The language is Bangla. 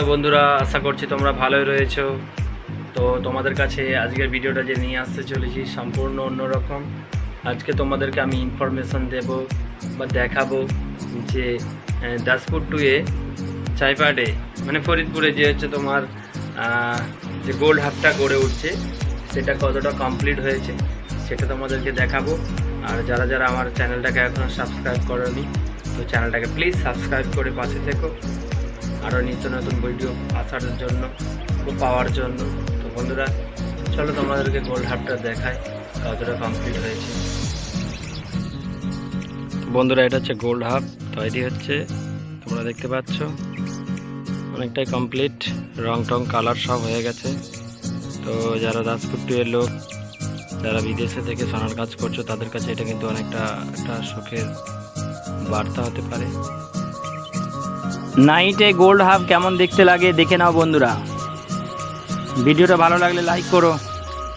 বন্ধুরা, আশা করছি তোমরা ভালোই রয়েছো। তো তোমাদের কাছে আজকের ভিডিওটা যে নিয়ে আসতে চলেছি, সম্পূর্ণ অন্যরকম। আজকে তোমাদেরকে আমি ইনফরমেশন দেব বা দেখাবো যে দাসপুর টুয়ে চাইপাডে মানে ফরিদপুরে যে হচ্ছে তোমার যে গোল্ড হাবটা গড়ে উঠছে, সেটা কতটা কমপ্লিট হয়েছে, সেটা তোমাদেরকে দেখাবো। আর যারা যারা আমার চ্যানেলটাকে এখনও সাবস্ক্রাইব করনি, তো চ্যানেলটাকে প্লিজ সাবস্ক্রাইব করে পাশে থেকো। আরও নিত্য নতুন ভিডিও আসার জন্য পাওয়ার জন্য। তো বন্ধুরা, চলো তোমাদেরকে গোল্ড হাবটা দেখায় কতটা কমপ্লিট হয়েছে। বন্ধুরা, এটা হচ্ছে গোল্ড হাব তৈরি হচ্ছে, তোমরা দেখতে পাচ্ছ, অনেকটাই কমপ্লিট রং টং কালার সব হয়ে গেছে। তো যারা দাসপুর লোক, যারা বিদেশে থেকে সোনার কাজ করছ, তাদের কাছে এটা কিন্তু অনেকটা একটা শোকের বার্তা হতে পারে। নাইটে গোল্ড হাফ কেমন দেখতে লাগে দেখে নাও বন্ধুরা। ভিডিওটা ভালো লাগলে লাইক করো।